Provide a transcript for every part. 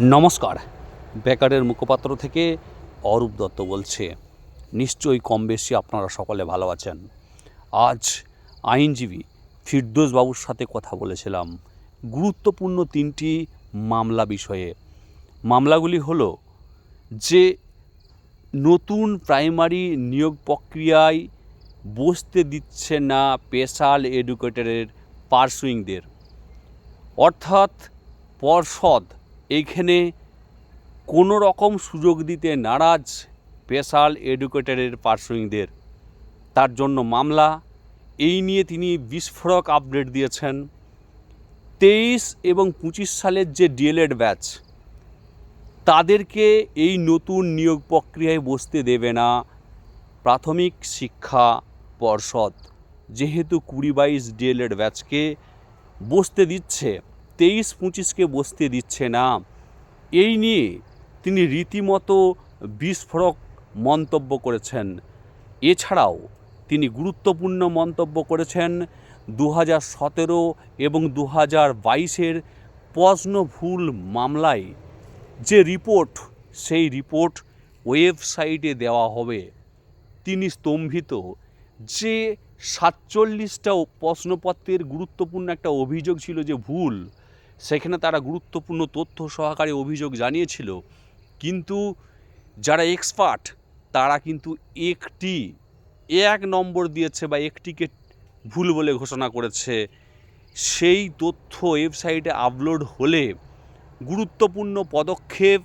নমস্কার। বেকারের মুখপাত্র থেকে অরূপ দত্ত বলছে, নিশ্চয়ই কম বেশি আপনারা সকলে ভালো আছেন। আজ আইনজীবী ফিরদোস বাবুর সাথে কথা বলেছিলাম। গুরুত্বপূর্ণ তিনটি মামলা বিষয়ে। মামলাগুলি হলো, যে নতুন প্রাইমারি নিয়োগ প্রক্রিয়ায় বসতে দিচ্ছে না স্পেশাল এডুকেটরের পার্সুইংদের, অর্থাৎ পর্ষদ এইখানে কোনো রকম সুযোগ দিতে নারাজ স্পেশাল এডুকেটরের পার্সুইংদের তার জন্য মামলা, এই নিয়ে তিনি বিস্ফোরক আপডেট দিয়েছেন। তেইশ এবং পঁচিশ সালের যে ডিএলএড ব্যাচ, তাদেরকে এই নতুন নিয়োগ প্রক্রিয়ায় বসতে দেবে না প্রাথমিক শিক্ষা পর্ষদ। যেহেতু কুড়ি বাইশ ডিএলএড ব্যাচকে বসতে দিচ্ছে তেইশ পঁচিশকে বসতে দিচ্ছে না। এই নিয়ে তিনি রীতিমতো বিস্ফোরক মন্তব্য করেছেন। এছাড়াও তিনি গুরুত্বপূর্ণ মন্তব্য করেছেন দু হাজার সতেরো এবং দু হাজার বাইশের প্রশ্ন ভুল মামলায়। যে রিপোর্ট, সেই রিপোর্ট ওয়েবসাইটে দেওয়া হবে। তিনি স্তম্ভিত। যে সাতচল্লিশটা প্রশ্নপত্রের গুরুত্বপূর্ণ একটা অভিযোগ ছিল যে ভুল সেখানে তারা গুরুত্বপূর্ণ তথ্য সহকারে অভিযোগ জানিয়েছিল। কিন্তু যারা এক্সপার্ট তারা কিন্তু একটি, এক নম্বর দিয়েছে বা একটিকে ভুল বলে ঘোষণা করেছে। সেই তথ্য ওয়েবসাইটে আপলোড হলে গুরুত্বপূর্ণ পদক্ষেপ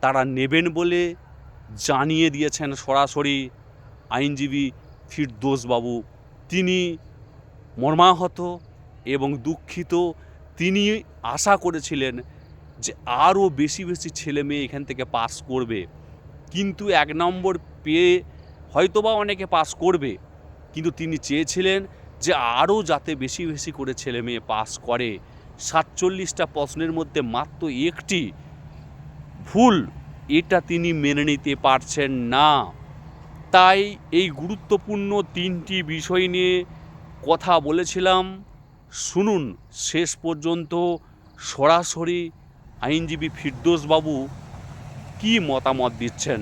তারা নেবেন বলে জানিয়ে দিয়েছেন সরাসরি আইনজীবী ফিরদোসবাবু। তিনি মর্মাহত এবং দুঃখিত তিনি আশা করেছিলেন যে আরও বেশি বেশি ছেলে মেয়ে এখান থেকে পাস করবে। কিন্তু এক নম্বর পেয়ে হয়তোবা অনেকে পাস করবে। কিন্তু তিনি চেয়েছিলেন যে আরও যাতে বেশি বেশি করে ছেলে মেয়ে পাস করে। সাতচল্লিশটা প্রশ্নের মধ্যে মাত্র একটি ভুল এটা তিনি মেনে নিতে পারছেন না। তাই এই গুরুত্বপূর্ণ তিনটি বিষয় নিয়ে কথা বলেছিলাম। শুনুন, শেষ পর্যন্ত সরাসরি আইনজীবী ফিরদোসবাবু কি মতামত দিচ্ছেন?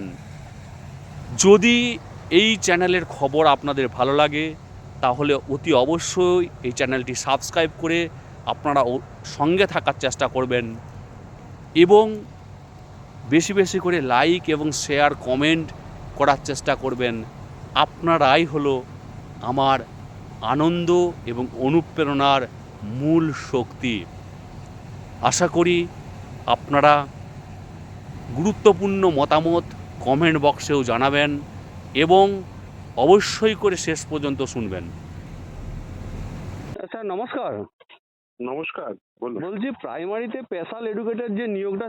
যদি এই চ্যানেলের খবর আপনাদের ভালো লাগে, তাহলে অতি অবশ্যই এই চ্যানেলটি সাবস্ক্রাইব করে আপনারা সঙ্গে থাকার চেষ্টা করবেন এবং বেশি বেশি করে লাইক এবং শেয়ার, কমেন্ট করার চেষ্টা করবেন। আপনারাই হলো আমার আনন্দ এবং অনুপ্রেরণার মূল শক্তি। আশা করি আপনারা গুরুত্বপূর্ণ মতামত কমেন্ট বক্সেও জানাবেন এবং অবশ্যই করে শেষ পর্যন্ত শুনবেন। স্যার নমস্কার। নমস্কার বলুন। বলছি প্রাইমারিতে স্পেশাল এডুকেটর যে নিয়োগটা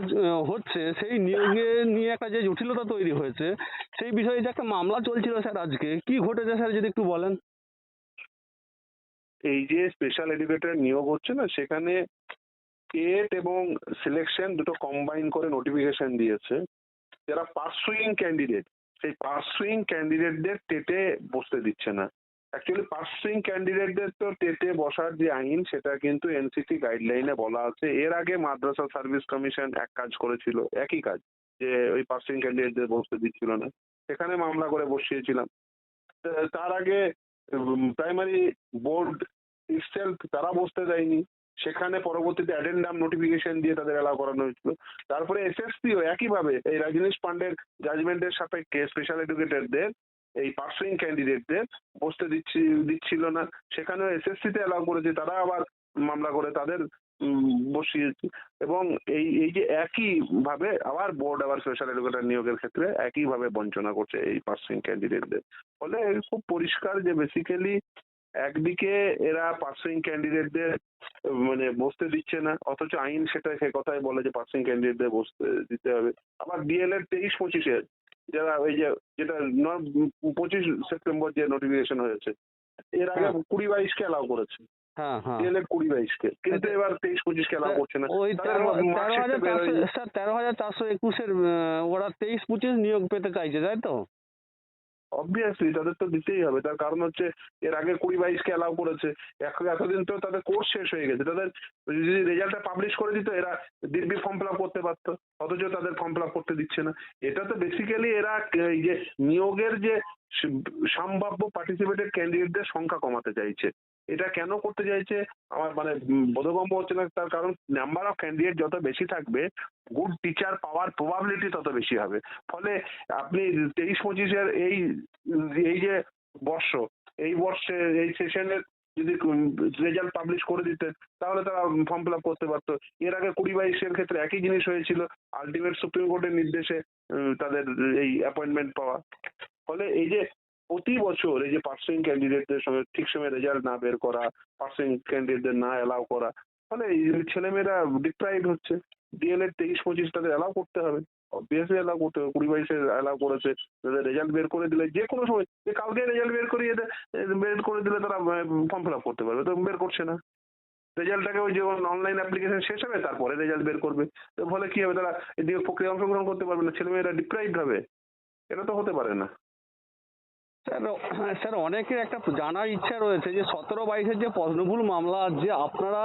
হচ্ছে সেই নিয়োগে নিয়ে একটা যে জটিলতা তৈরি হয়েছে সেই বিষয়ে যে একটা মামলা চলছিল স্যার আজকে কি ঘটেছে স্যার যদি একটু বলেন? এই যে স্পেশাল এডুকেটর নিয়োগ হচ্ছে না, সেখানে টেট এবং সিলেকশন দুটো কম্বাইন করে নোটিফিকেশন দিয়েছে। যারা পার্সুইং ক্যান্ডিডেট সেই পার্সুইং ক্যান্ডিডেটদের টেটে বসতে দিচ্ছে না। অ্যাকচুয়ালি পার্সুইং ক্যান্ডিডেটদের তো টেটে বসার যে আইন, সেটা কিন্তু এনসিসি গাইডলাইনে বলা আছে। এর আগে মাদ্রাসা সার্ভিস কমিশন এক কাজ করেছিল, একই কাজ, যে ওই পার্সুইং ক্যান্ডিডেটদের বসতে দিচ্ছিল না। সেখানে মামলা করে বসিয়েছিলাম। তার আগে প্রাইমারি বোর্ড ইটসেলফ তারা বসতে দেয়নি। সেখানে পরবর্তীতে অ্যাডেন্ডাম নোটিফিকেশন দিয়ে তাদের অ্যালাউ করানো হয়েছিল। তারপরে এসএসপিও একইভাবে এই রাজনীশ পান্ডের জাজমেন্টের সাপেক্ষে স্পেশাল এডুকেটরদের এই পার্সিং ক্যান্ডিডেটদের বসতে দিচ্ছি, দিচ্ছিল না। সেখানেও এসএসসি তে অ্যালাউ করেছে। তারা আবার মামলা করে। তাদের বসিয়েছে এবং এই এই যে একই ভাবে আবার বোর্ড আবার স্পেশাল এডুকেটর নিয়োগের ক্ষেত্রে একই ভাবে বঞ্চনা করছে এই পার্সুইং ক্যান্ডিডেটদের ফলে খুব পরিষ্কার যে বেসিক্যালি একদিকে এরা পার্সুইং ক্যান্ডিডেটদের মানে বসতে দিচ্ছে না অথচ আইন সেটা সে কথাই বলে যে পার্সুইং ক্যান্ডিডেটদের বসতে দিতে হবে। আবার ডিএলএড তেইশ পঁচিশে যারা ওই যে যেটা পঁচিশ সেপ্টেম্বর যে নোটিফিকেশন হয়েছে এর আগে হ্যাঁ। কুড়ি বাইশকে অ্যালাউ করেছে। হ্যাঁ হ্যাঁ। কুড়ি বাইশকে কিন্তু এবার তেইশ পঁচিশকে অ্যালাউ করছে না। ওই তেরো হাজার স্যার তেরো হাজার চারশো একুশের ওরা তেইশ পঁচিশ নিয়োগ পেতে চাইছে তাই তো? অবভিয়াসলি তাদের তো দিতেই হবে। তার কারণ হচ্ছে এর আগে কুড়ি বাইশকে অ্যালাউ করেছে। এতদিন তো তাদের কোর্স শেষ হয়ে গেছে। তাদের যদি রেজাল্টটা পাবলিশ করে দিত এরা দিব্যি ফর্ম ফিল আপ করতে পারতো। অথচ তাদের ফর্ম ফিল আপ করতে দিচ্ছে না। এটা তো বেসিক্যালি এরা যে নিয়োগের যে সম্ভাব্য পার্টিসিপেটেড ক্যান্ডিডেটদের সংখ্যা কমাতে চাইছে। এটা কেন করতে চাইছে? আমার মানে বোধগম্য হচ্ছে না তার কারণ নাম্বার অফ ক্যান্ডিডেট যত বেশি থাকবে গুড টিচার পাওয়ার প্রবাবিলিটি তত বেশি হবে। ফলে আপনি তেইশ পঁচিশের এই এই যে বর্ষ, এই বর্ষে এই সেশনের যদি রেজাল্ট পাবলিশ করে দিতেন, তাহলে তারা ফর্ম ফিল আপ করতে পারতো। এর আগে কুড়ি বাইশের ক্ষেত্রে একই জিনিস হয়েছিল আলটিমেট সুপ্রিম কোর্টের নির্দেশে তাদের এই অ্যাপয়েন্টমেন্ট পাওয়া। ফলে এই যে প্রতি বছর এই যে পার্সিং ক্যান্ডিডেটদের সঙ্গে ঠিক সময় রেজাল্ট না বের করা পার্সিং ক্যান্ডিডেটদের না অ্যালাউ করা, ফলে এই ছেলেমেয়েরা ডিপ্রাইভ হচ্ছে। ডিএলএড তেইশ, পঁচিশ তাদের অ্যালাউ করতে হবে। অবভিয়াসলি অ্যালাউ করতে হবে। কুড়ি, বাইশে অ্যালাউ করেছে। তাদের রেজাল্ট বের করে দিলে যে কোনো সময়, যে কালকে রেজাল্ট বের করিয়ে বের করে দিলে তারা ফর্ম ফিল আপ করতে পারবে। তো বের করছে না। রেজাল্টটাকে ওই যে অনলাইন অ্যাপ্লিকেশন শেষ হবে, তারপরে রেজাল্ট বের করবে। ফলে কি হবে? তারা এদিকে প্রক্রিয়া অংশগ্রহণ করতে পারবে না। ছেলেমেয়েরা ডিপ্রাইভ হবে। এটা তো হতে পারে না। স্যার স্যার অনেকের একটা জানার ইচ্ছা রয়েছে যে সতেরো বাইশের যে প্রশ্নভুল মামলা যে আপনারা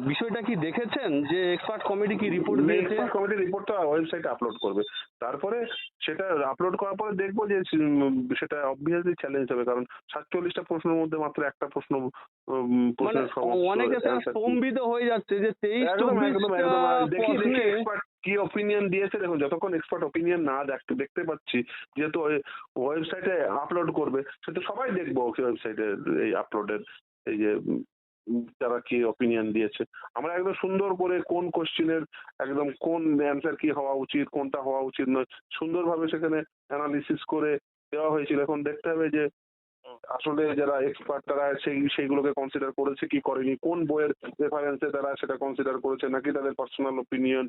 বিষয়টা কি দেখেছেন? যে এক্সপার্ট কমিটি কি রিপোর্ট দিয়েছে? কমিটি রিপোর্টটা ওয়েবসাইটে আপলোড করবে। তারপরে সেটা আপলোড করার পরে দেখব যে সেটা অবভিয়াসলি চ্যালেঞ্জ হবে। কারণ সাতচল্লিশটা প্রশ্নের মধ্যে মাত্র একটা প্রশ্ন উম, মানে অনেকে স্যার স্তম্ভিত হয়ে যাচ্ছে যে তেইশ কি ওপিনিয়ন দিয়েছে? দেখুন, যতক্ষণ এক্সপার্ট ওপিনিয়ন না দেখতে দেখতে পাচ্ছি, যেহেতু ওয়েবসাইটে আপলোড করবে, সেটা সবাই দেখব ওয়েবসাইটে এই আপলোডের এই যে তারা কি ওপিনিয়ন দিয়েছে। আমরা একদম সুন্দর করে কোন কোশ্চিনের একদম কোন অ্যান্সার কি হওয়া উচিত, কোনটা হওয়া উচিত নয়, সুন্দরভাবে সেখানে অ্যানালিসিস করে দেওয়া হয়েছিল। এখন দেখতে হবে যে আসলে যারা এক্সপার্ট তারা সেই সেইগুলোকে কনসিডার করেছে কি করেনি কোন বইয়ের রেফারেন্সে তারা সেটা কনসিডার করেছে নাকি তাদের পার্সোনাল ওপিনিয়ন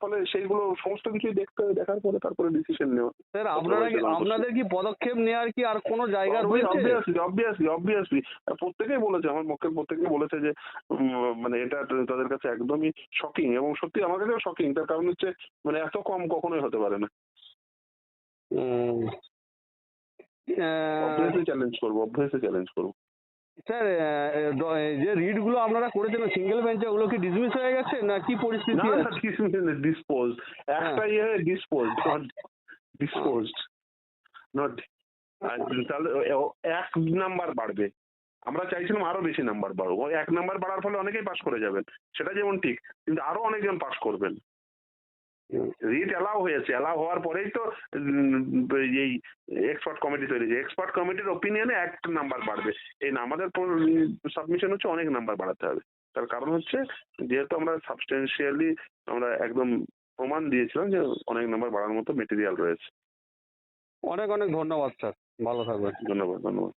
ফলে সেইগুলো সমস্ত কিছুই দেখতে হবে দেখার পরে তারপরে ডিসিশন নেওয়া। স্যার আপনারা কি আপনাদের কি পদক্ষেপ নেওয়ার কি আর কোনো জায়গা রয়েছে? অবভিয়াসলি অবভিয়াসলি অবভিয়াসলি প্রত্যেকেই বলেছে আমার পক্ষের প্রত্যেকেই বলেছে যে মানে এটা তাদের কাছে একদমই শকিং এবং সত্যি আমার কাছেও শকিং তার কারণ হচ্ছে মানে এত কম কখনোই হতে পারে না। অবভিয়াসলি চ্যালেঞ্জ করব অবভিয়াসলি চ্যালেঞ্জ করব। স্যার যে রিডগুলো আপনারা করেছেন সিঙ্গেল বেঞ্চে ওগুলো কি ডিসমিস হয়ে গেছে না কি পরিস্থিতি? না আছে ডিসপোজ একটা ইয়ে ডিসপোজ নট ডিসপোজ নট তাহলে এক নাম্বার বাড়বে। আমরা চাইছিলাম আরও বেশি নাম্বার বাড়ুক। এক নাম্বার বাড়ার ফলে অনেকেই পাস করে যাবেন। সেটা যেমন ঠিক কিন্তু আরও অনেকজন পাস করবেন। রিট অ্যালাউ হয়েছে অ্যালাউ হওয়ার পরেই তো এই এক্সপার্ট কমিটি তৈরি হয়েছে। এক্সপার্ট কমিটির ওপিনিয়নে এক নাম্বার বাড়বে। এই আমাদের সাবমিশন হচ্ছে অনেক নাম্বার বাড়াতে হবে। তার কারণ হচ্ছে যেহেতু আমরা সাবস্টেন্সিয়ালি আমরা একদম প্রমাণ দিয়েছিলাম যে অনেক নাম্বার বাড়ার মতো মেটেরিয়াল রয়েছে। অনেক অনেক ধন্যবাদ স্যার। ভালো থাকবেন। ধন্যবাদ ধন্যবাদ।